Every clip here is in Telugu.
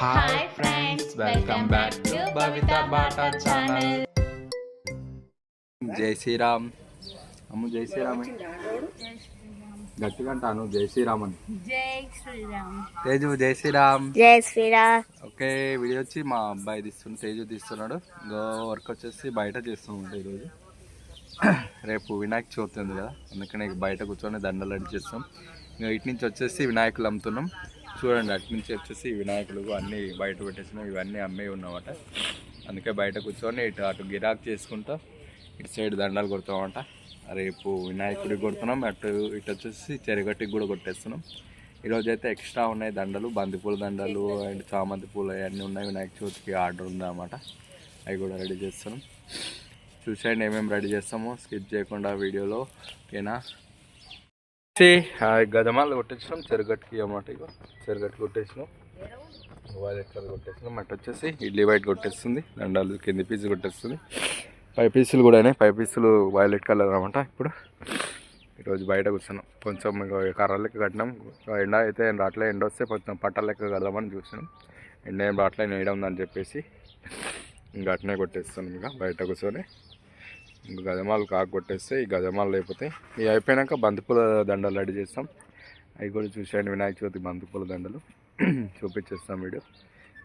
Hi friends welcome back to Bavitha Bata channel Jai Shri Ram. Ammu జై శ్రీరామ్. గట్టిగా అంటాను జై శ్రీరామ్ అని. జై శ్రీరామ్. తేజు జై శ్రీరామ్. జై శ్రీరామ్. ఓకే వీడియో వచ్చి మా అబ్బాయి తీస్తున్నాడు తేజు తీస్తున్నాడు. ఇంకో వర్క్ వచ్చేసి బయట చేస్తున్నాడు ఈరోజు. రేపు వినాయక చవితి ఉంది కదా అందుకని బయట కూర్చొని దండలు అడి చేస్తాం ఇంకా ఇటు నుంచి వచ్చేసి వినాయకులు అమ్ముతున్నాం. చూడండి అటు నుంచి వచ్చేసి వినాయకులు అన్నీ బయట పెట్టేసినాం ఇవన్నీ అమ్మే ఉన్నమాట అందుకే బయట కూర్చొని ఇటు అటు గిరాక్ చేసుకుంటా ఇటు సైడ్ దండాలు కొడతామంట. రేపు వినాయకుడికి కొడుతున్నాం అటు ఇటు వచ్చేసి చెరగట్టికి కూడా కొట్టేస్తున్నాం. ఈరోజు అయితే ఎక్స్ట్రా ఉన్నాయి దండలు బంతిపూల దండలు అండ్ చామంతి పూలు అవన్నీ ఉన్నాయి. వినాయక చవితికి ఆర్డర్ ఉందన్నమాట. అవి కూడా రెడీ చేస్తున్నాం. చూసేయండి ఏమేమి రెడీ చేస్తామో స్కిప్ చేయకుండా వీడియోలో ఓకేనా? గజమాలు కొట్టేసినాం చెరుగట్టుకి అన్నమాట ఇక చెరుగట్టు కొట్టేసినాం వైలెట్ కలర్ కొట్టేసినాం మట్టి వచ్చేసి ఇడ్లీ వైట్ కొట్టేస్తుంది దండాలు కింది పీసు కొట్టేస్తుంది పై పీసులు కూడా పై పీసులు వైలెట్ కలర్ అనమాట ఇప్పుడు. ఈరోజు బయట కూర్చున్నాం. కొంచెం కర్ర లెక్క కట్టినాం. ఎండ అయితే రాట్లే ఎండ వస్తే కొంచెం పట్ట లెక్క కడదామని చూసినాం. ఎండ ఏం రాట్లే నేయడం అని చెప్పేసి. ఇంకా అట్నే కొట్టేస్తున్నాం ఇక బయట కూర్చొని. గజమాలు కాకు కొట్టేస్తే ఈ గజమాలు లేకపోతే ఇవి అయిపోయాక బంతిపూల దండలు రెడీ చేస్తాం. అవి కూడా చూసేయండి వినాయక చవితి బంతిపూల దండలు. చూపించేస్తాం వీడియో.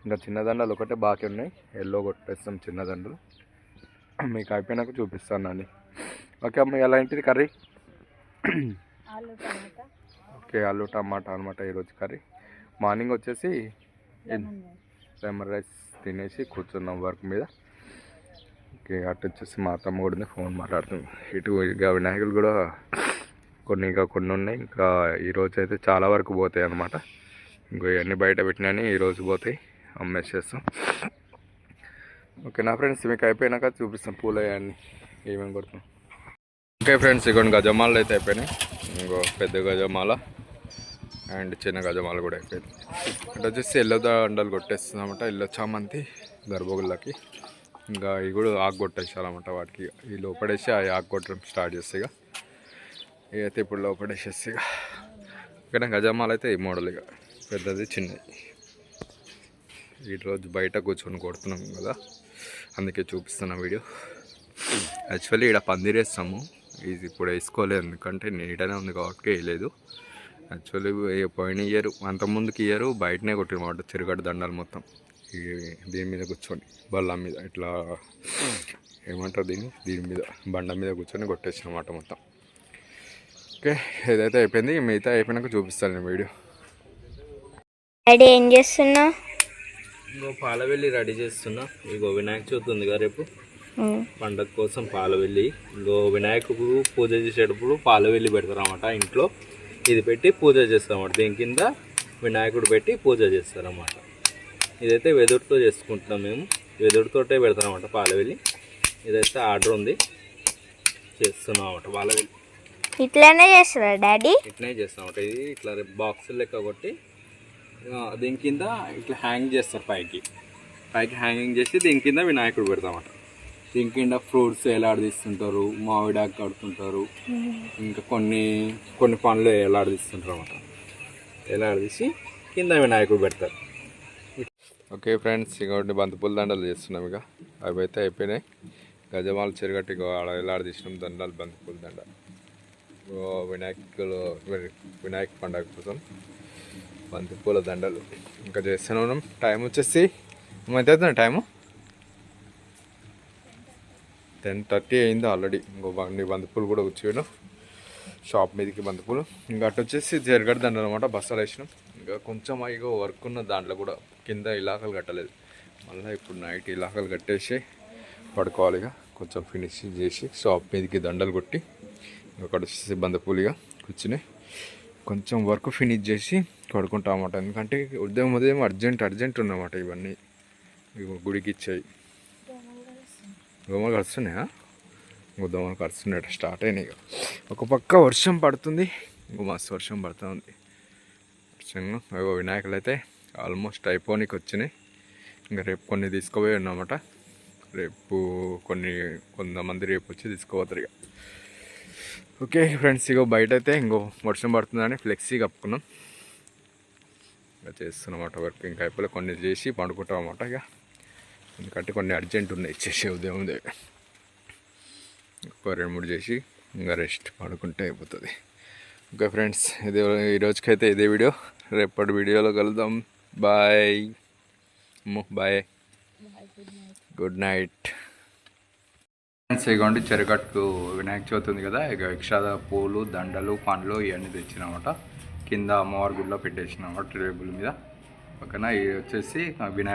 ఇంకా చిన్న దండలు ఒకటే బాకీ ఉన్నాయి. ఎల్లో కొట్టేస్తాం చిన్న దండలు. మీకు అయిపోయినాక చూపిస్తాను అండి ఓకే అమ్మ ఎలా ఏంటిది కర్రీ? ఓకే ఆలు టమాటా అనమాట ఈరోజు కర్రీ. మార్నింగ్ వచ్చేసి లెమన్ రైస్ తినేసి కూర్చున్నాం వర్క్ మీద. అటు వచ్చేసి మా అత్తమ్మ కూడా ఉంది, ఫోన్ మాట్లాడుతుంది. ఇటు ఇక వినాయకులు కూడా కొన్ని ఇంకా కొన్ని ఉన్నాయి ఇంకా ఈరోజు అయితే చాలా వరకు పోతాయి అనమాట ఇంకో ఇవన్నీ బయట పెట్టినాయని ఈరోజు పోతాయి అమ్మేసేస్తాం ఓకే నా ఫ్రెండ్స్ మీకు అయిపోయినాక చూపిస్తాం పూలు అవన్నీ ఏమేమి కొడుతున్నాం ఓకే ఫ్రెండ్స్ ఇక్కడ గజమాలు అయితే అయిపోయినాయి. ఇంకో పెద్ద గజమాల అండ్ చిన్న గజమాల కూడా అయిపోయింది అంటే వచ్చేసి ఎల్లో దండలు కొట్టేస్తుందన్నమాట ఎల్లో చామంతి గర్భగుళ్ళకి. ఇంకా ఇవి కూడా ఆకు కొట్టేసాలన్నమాట వాటికి. ఈ లోపడేసి ఆ ఆకు కొట్టడం స్టార్ట్ చేస్తే ఇక. ఇకైతే ఇప్పుడు లోపడేసేస్తే ఇక. ఇక్కడ గజమాలు అయితే ఈ మోడల్ ఇక. పెద్దది చిన్నది. ఈ రోజు బయట కూర్చొని కొడుతున్నాం కదా. అందుకే చూపిస్తున్న వీడియో. యాక్చువల్లీ ఇక్కడ పందిరేస్తాము. ఇది ఇప్పుడు వేసుకోలేదు. ఎందుకంటే నీడనే ఉంది కాబట్టి వేయలేదు. యాక్చువల్లీ పోయిన ఇయర్ అంత ముందుకి ఇయర్ బయటనే కొట్టినమాట చెరుగడ్డ దండాలు మొత్తం. దీని మీద కూర్చొని బల్ల మీద ఇట్లా ఏమంటారు దీన్ని? దీని మీద బండ మీద కూర్చొని కొట్టేసినమాట మొత్తం. ఓకే ఏదైతే అయిపోయింది మిగతా అయిపోయినాక చూపిస్తాను నేను వీడియో. డాడీ ఏం చేస్తున్నావు ఇంకో పాలవెల్లి రెడీ చేస్తున్నా. ఇగో వినాయక చవితి ఉంది కదా రేపు. పండగ కోసం పాలవెల్లి. ఇంకో వినాయకుడు పూజ చేసేటప్పుడు పాలవెల్లి పెడతారన్నమాట ఇంట్లో. ఇది పెట్టి పూజ చేస్తారన్నమాట. దీని కింద వినాయకుడు పెట్టి పూజ చేస్తారన్నమాట. ఇదైతే వెదురుతో చేసుకుంటున్నాం మేము. వెదురుతోటే పెడతారన్నమాట పాలవెల్లి ఇదైతే ఆర్డర్ ఉంది. చేస్తున్నాం అన్నమాట పాలవెల్లి ఇట్లానే చేస్తారా డాడీ? ఇట్లనే చేస్తాం అన్నమాట ఇది ఇట్లా బాక్స్ లెక్క కొట్టి దీని కింద ఇట్లా హ్యాంగ్ చేస్తారు పైకి. పైకి హ్యాంగింగ్ చేసి దీని కింద వినాయకుడు పెడతామట దీని కింద ఫ్రూట్స్ ఎలాడదీస్తుంటారు మామిడాకు కడుతుంటారు. ఇంకా కొన్ని కొన్ని పండ్లు ఎలాడదీస్తుంటారు అన్నమాట ఎలాడదీసి కింద వినాయకుడు పెడతారు. ఓకే ఫ్రెండ్స్ ఇంకోటి బంతిపూల దండలు చేస్తున్నాం ఇక. అవి అయితే అయిపోయినాయి. గజమాల చెరుగట్టి ఎలాడదీసినాం దండాలు బంతిపూల దండ ఓ వినాయకులు వినాయక పండగ కోసం బంతిపూల దండలు ఇంకా చేస్తూనే ఉన్నాం. టైం వచ్చేసి ఎంత అవుతుంది టైము? టెన్ థర్టీ అయింది ఆల్రెడీ. ఇంకో బండి బంతిపూలు కూడా వచ్చాను షాప్ మీదకి బంతిపూలు. ఇంకా అటు వచ్చేసి జరగడ దండలు అనమాట బస్సాలు వేసినాం. ఇంకా కొంచెం ఇక వర్క్ ఉన్న దాంట్లో కూడా కింద ఇలాకలు కట్టలేదు. మళ్ళీ ఇప్పుడు నైట్ ఇలాకలు కట్టేసి పడుకోవాలిగా. కొంచెం ఫినిషింగ్ చేసి షాప్ మీదకి దండలు కొట్టి అక్కడ వచ్చేసి బంతిపూలుగా కూర్చుని కొంచెం వర్క్ ఫినిష్ చేసి పడుకుంటాం అన్నమాట ఎందుకంటే ఉదయం ఉదయం అర్జెంట్ అర్జెంట్ ఉన్నమాట ఇవన్నీ. ఇగో గుడికి ఇచ్చాయి. దోమలు కరుస్తున్నాయా? ఇంకో దోమలు కరుస్తున్నాయి స్టార్ట్ అయినాయి ఒక పక్క వర్షం పడుతుంది ఇంకో మస్తు వర్షం పడుతూ ఉంది. అగో వినాయకులు అయితే ఆల్మోస్ట్ అయిపోనికి వచ్చినాయి ఇంకా రేపు కొన్ని తీసుకుపోయి ఉన్నమాట. రేపు కొన్ని కొంతమంది రేపు వచ్చి తీసుకుపోతారు ఇక. ఓకే ఫ్రెండ్స్ ఇగో బయట అయితే ఇంకో వర్షం పడుతుందని ఫ్లెక్సీ కప్పుకున్నాం. ఇంకా చేస్తున్నమాట వర్క్. ఇంకా అయిపోయి కొన్ని చేసి పండుకుంటాం అన్నమాట ఇక. ఎందుకంటే కొన్ని అర్జెంట్ ఉన్నాయి చేసే ఉదయం ఉదయం. ఒక రెండు మూడు చేసి ఇంకా రెస్ట్ పడుకుంటే అయిపోతుంది. ఓకే ఫ్రెండ్స్ ఇది ఈ రోజుకైతే ఇదే వీడియో. రేపటి వీడియోలో కలుద్దాం. Bye bye good night friends ఇగోండి చెరుకట్టు వినాయక చవితి ఉంది కదా ఇక ఎక్స్ట్రా పూలు దండలు పండ్లు ఇవన్నీ తెచ్చినామట కింద అమ్మవారి గుడిలో పెట్టేసినామట టేబుల్ మీద పక్కన ఇవి వచ్చేసి వినాయక